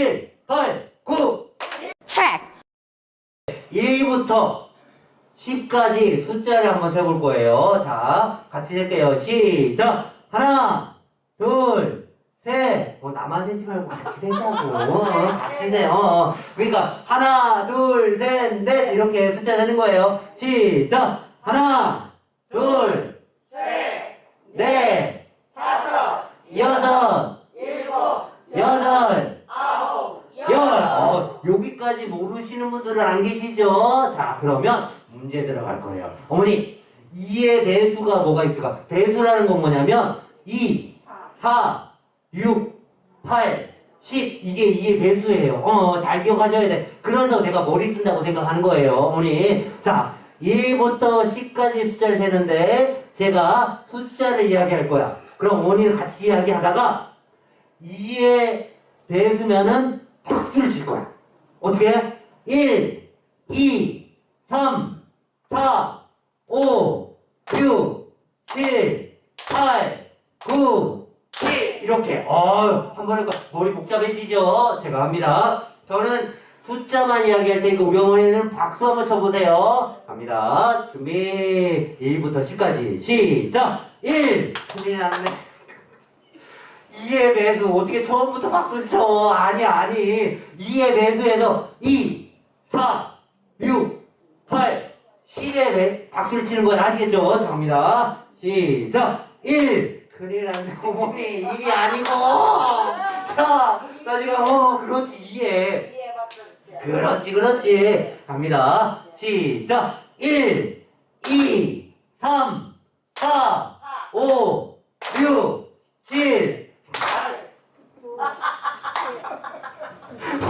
7, 8, 9. Check. 1부터 10까지 숫자를 한번 세볼 거예요. 자, 같이 셀게요. 시작! 하나, 둘, 셋! 어, 나만 세지 말고 같이 세자고. 같이 세. 어, 어. 그러니까, 하나, 둘, 셋, 넷! 이렇게 숫자 세는 거예요. 시작! 하나, 둘, 여기까지 모르시는 분들은 안 계시죠? 자, 그러면 문제 들어갈 거예요. 어머니, 2의 배수가 뭐가 있을까? 배수라는 건 뭐냐면 2, 4, 6, 8, 10 이게 2의 배수예요. 어, 잘 기억하셔야 돼. 그래서 내가 머리 쓴다고 생각하는 거예요. 어머니. 자, 1부터 10까지 숫자를 세는데 제가 숫자를 이야기할 거야. 그럼 어머니를 같이 이야기하다가 2의 배수면은 박수를 칠 거야. 어떻게? 해? 1, 2, 3, 4, 5, 6, 7, 8, 9, 10 이렇게. 어, 한번 해봐. 머리 복잡해지죠? 제가 합니다. 저는 숫자만 이야기할 테니까 우리 어머니는 박수 한번 쳐보세요. 갑니다. 준비. 1부터 10까지. 시작! 1! 큰일 났네. 2의 배수 어떻게 처음부터 박수 쳐? 아니 아니. 2의 배수에서 2 4 6 8 10의 배 박수를 치는 건 아시겠죠? 자, 갑니다. 시작. 1 큰일 났네 어머니 1이 아니고. 자나 지금 어 그렇지 2에. 이해 받들지. 그렇지 그렇지. 갑니다. 시작. 1 2 3 4 5 6 7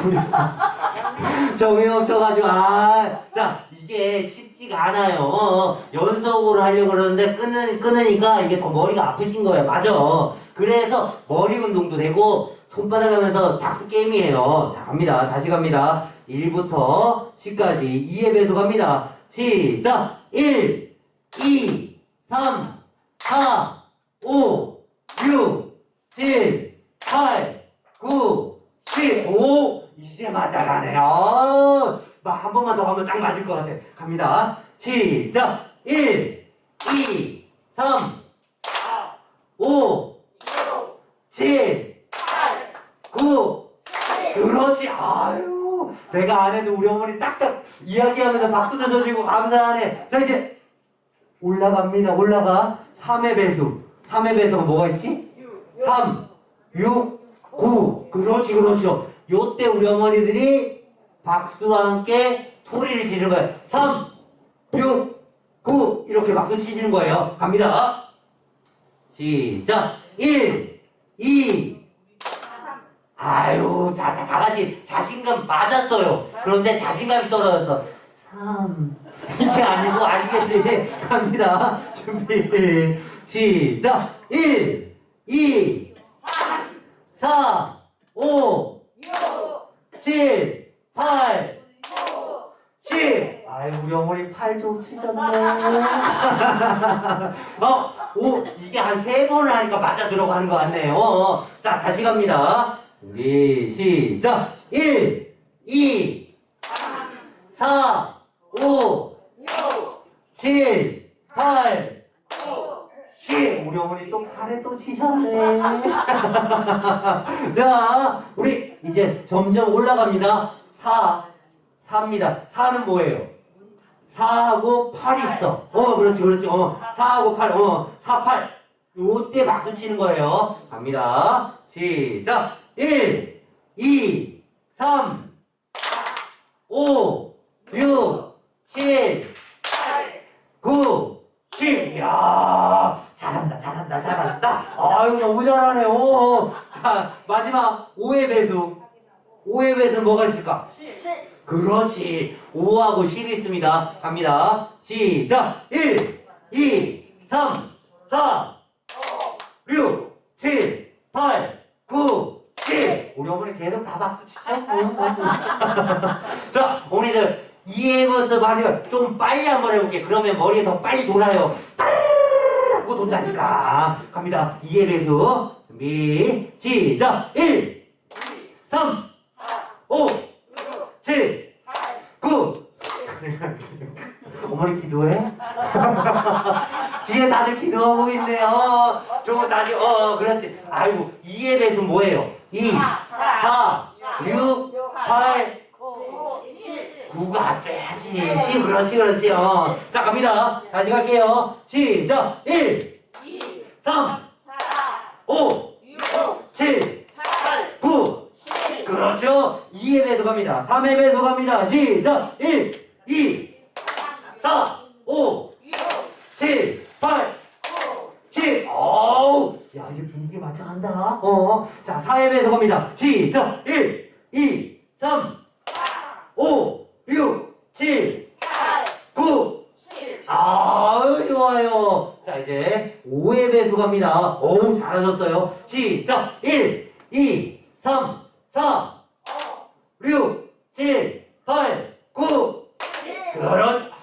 정이 없어가지고 아자 이게 쉽지가 않아요. 어, 연속으로 하려고 그러는데 끊는, 끊으니까 이게 더 머리가 아프신 거예요. 맞아. 그래서 머리 운동도 되고 손바닥 하면서 박수 게임이에요. 자 갑니다. 다시 갑니다. 1부터 10까지 2의 배수 갑니다. 시작! 1 2 3 4 5 6 7 8 9 10 5 이제 맞아가네요. 막한 번만 더 하면 딱 맞을 것 같아. 갑니다. 시작. 1, 2, 3, 5, 7, 9. 그렇지. 아유, 내가 안 해도 우리 어머니 딱딱 이야기하면서 박수도 쳐주고 감사하네. 자, 이제 올라갑니다. 올라가. 3의 배수. 3의 배수가 뭐가 있지? 3, 6, 9. 그렇지, 그렇죠. 요때 우리 어머니들이 박수와 함께 소리를 지르는 거예요. 3, 6, 9. 이렇게 박수 치시는 거예요. 갑니다. 시작. 1, 2, 아유, 자, 다, 다 같이 자신감 맞았어요. 그런데 자신감이 떨어졌어. 3. 이게 아니고, 아시겠지? 갑니다. 준비. 시작. 1, 2, 4, 5, 7, 8, 10. 아유, 우리 치셨네. 어, 오, 이게 한 세 번을 하니까 맞아 들어가는 것 같네요. 어, 자, 다시 갑니다. 준비, 시작. 1, 2, 4, 5, 7, 8, 10. 우리 어머니 또 팔에 또 치셨네. 자, 우리 이제 점점 올라갑니다. 4, 4입니다. 4는 뭐예요? 4하고 8이 있어. 어, 그렇지, 그렇지. 어, 4하고 8, 어, 4, 8. 요때 박수 치는 거예요. 갑니다. 시작. 1, 2, 3, 5, 6, 7, 9, 10. 이야, 잘한다, 잘한다, 잘한다. 아유, 너무 잘하네. 오. 자, 마지막 5의 배수. 5의 배수는 뭐가 있을까? 그렇지. 5하고 10이 있습니다. 갑니다. 시작. 1, 2, 3, 4, 6, 7, 8, 9, 10. 우리 어머니 계속 다 박수 치죠? 자, 어머니들 이해 모습 하면 좀 빨리 한번 해볼게. 그러면 머리에 더 빨리 돌아요. 하고 돈다니까. 갑니다. 이해 배수. 준비. 시작. 1, 3, 5, 7, 9, 머리 기도해? 뒤에 다들 기도하고 있네요. 저 다시, 어, 그렇지. 아이고, 2의 배수 뭐예요? 2, 4, 6, 8, 구, 칠, 9가 빼야지. 10, 그렇지, 그렇지. 어. 자, 갑니다. 다시 갈게요. 시작. 1, 이, 3, 사, 5, 육, 7, 팔, 9. 십, 그렇죠. 2의 배수 갑니다. 3의 배수 갑니다. 시작. 1, 야, 이게 분위기 맞춰간다. 어, 어. 자, 4회에서 갑니다. 시작. 1, 2, 3, 4, 5, 6, 7, 8, 9. 10. 아우, 좋아요. 자, 이제 5회 배수 갑니다. 어우, 잘하셨어요. 시작. 1, 2, 3, 4, 5, 6, 7, 8, 9. 10. 그렇죠.